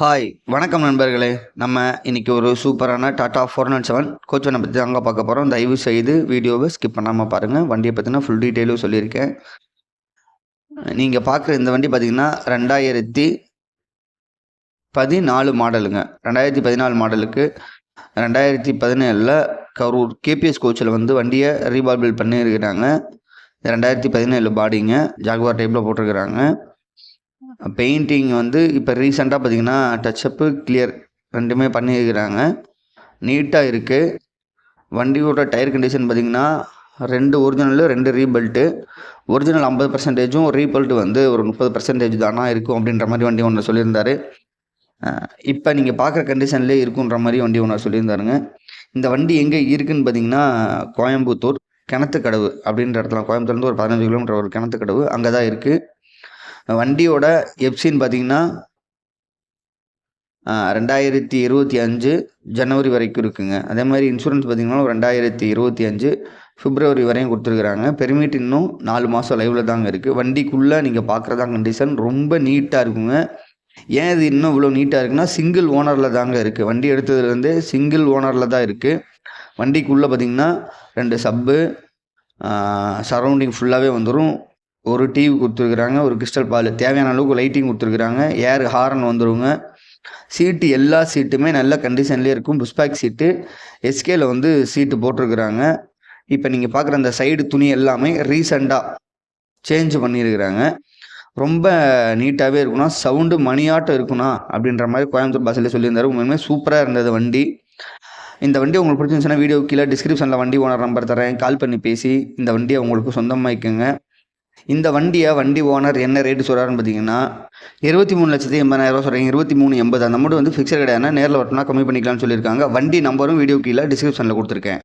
Hi வணக்கம் நண்பர்களே. நம்ம இன்னைக்கு ஒரு சூப்பரான டாடா ஃபோர் நாட் செவன் கோச்சனை பற்றி தாங்க பார்க்க போகிறோம் தயவு செய்து வீடியோவை ஸ்கிப் பண்ணாமல் பாருங்கள் வண்டியை பற்றின ஃபுல் டீட்டெயிலும் சொல்லியிருக்கேன். நீங்கள் பார்க்குற இந்த வண்டி பார்த்தீங்கன்னா ரெண்டாயிரத்தி பதினாலு மாடலுங்க. ரெண்டாயிரத்தி பதினாலு மாடலுக்கு ரெண்டாயிரத்தி பதினேழில் கரூர் கேபிஎஸ் கோச்சில் வந்து வண்டியை ரீபார்பில் பண்ணியிருக்கிறாங்க. ரெண்டாயிரத்தி பதினேழு பாடிங்க ஜாகுவார் டைப்பில் போட்டிருக்கிறாங்க. பெயிண்டிங் வந்து இப்போ ரீசெண்டாக பார்த்தீங்கன்னா டச்சப்பு கிளியர் ரெண்டுமே பண்ணியிருக்கிறாங்க. நீட்டாக இருக்குது வண்டியோட டயர் கண்டிஷன் பார்த்தீங்கன்னா ரெண்டு ஒரிஜினலு ரெண்டு ரீபெல்ட்டு ஒரிஜினல் ஐம்பது பர்சன்டேஜும் ரீபெல்ட் வந்து ஒரு முப்பது பர்சன்டேஜ் தானா இருக்கும் அப்படின்ற மாதிரி வண்டி ஒன்று சொல்லியிருந்தாரு. இப்போ நீங்கள் பார்க்குற கண்டிஷன்லேயே இருக்குன்ற மாதிரி வண்டி ஒன்று சொல்லியிருந்தாருங்க. இந்த வண்டி எங்கே இருக்குன்னு பார்த்தீங்கன்னா கோயம்புத்தூர் கிணத்துக்கடவு அப்படின்ற இடத்துல கோயம்புத்தூர்லேருந்து ஒரு பதினஞ்சு கிலோமீட்டர் ஒரு கிணத்துக்கடவு அங்கே தான் இருக்குது வண்டியோட எப்சின்னு பார்த்தீங்கன்னா ரெண்டாயிரத்தி இருபத்தி அஞ்சு ஜனவரி வரைக்கும் இருக்குங்க. அதே மாதிரி இன்சூரன்ஸ் பார்த்தீங்கன்னா ரெண்டாயிரத்தி இருபத்தி அஞ்சு பிப்ரவரி வரையும் கொடுத்துருக்குறாங்க. பெர்மிட் இன்னும் நாலு மாதம் லைவில் தாங்க இருக்குது வண்டிக்குள்ளே நீங்கள் பார்க்குறதா கண்டிஷன் ரொம்ப நீட்டாக இருக்குங்க. ஏன் இது இன்னும் இவ்வளோ நீட்டாக இருக்குன்னா சிங்கிள் ஓனரில் தாங்க இருக்குது வண்டி எடுத்ததுலேருந்து சிங்கிள் ஓனரில் தான் இருக்குது வண்டிக்குள்ளே பார்த்தீங்கன்னா ரெண்டு சப்பு சரௌண்டிங் ஃபுல்லாகவே வந்துடும் ஒரு டிவி கொடுத்துருக்குறாங்க ஒரு கிறிஸ்டல் பால் தேவையான அளவுக்கு லைட்டிங் கொடுத்துருக்குறாங்க. ஏர் ஹாரன் வந்துடுங்க சீட்டு எல்லா சீட்டுமே நல்ல கண்டிஷன்லேயே இருக்கும். புஷ்பேக் சீட்டு எஸ்கேல வந்து சீட்டு போட்டிருக்கிறாங்க. இப்போ நீங்கள் பார்க்குற அந்த சைடு துணி எல்லாமே ரீசண்டாக சேஞ்ச் பண்ணியிருக்கிறாங்க ரொம்ப நீட்டாகவே இருக்கணும் சவுண்டு மணியாட்டம் இருக்கணும் அப்படின்ற மாதிரி கோயம்புத்தூர் பஸ்ஸில் சொல்லியிருந்தாரு. உண்மையுமே சூப்பராக இருந்தது வண்டி. இந்த வண்டி உங்களுக்கு பிடிச்சிருந்துச்சுன்னா வீடியோ கீழே டிஸ்கிரிப்ஷனில் வண்டி ஓனர் நம்பர் தரேன். கால் பண்ணி பேசி இந்த வண்டியை உங்களுக்கு சொந்தமாக்கிக்கோங்க. இந்த வண்டியை வண்டி ஓனர் என்ன ரேட்டு சொல்கிறாருன்னு பார்த்தீங்கன்னா இருபத்தி மூணு லட்சத்தி எண்பதாயிரரூவா சொல்கிறீங்க இருபத்தி மூணு எண்பது. அந்த மட்டும் வந்து ஃபிக்ஸட் கிடையாது நேரில் வரட்டும்னா கம்மி பண்ணிக்கலாம்னு சொல்லியிருக்காங்க. வண்டி நம்பரும் வீடியோ கீழே டிஸ்கிரிப்ஷனில் கொடுத்துருக்கேன்.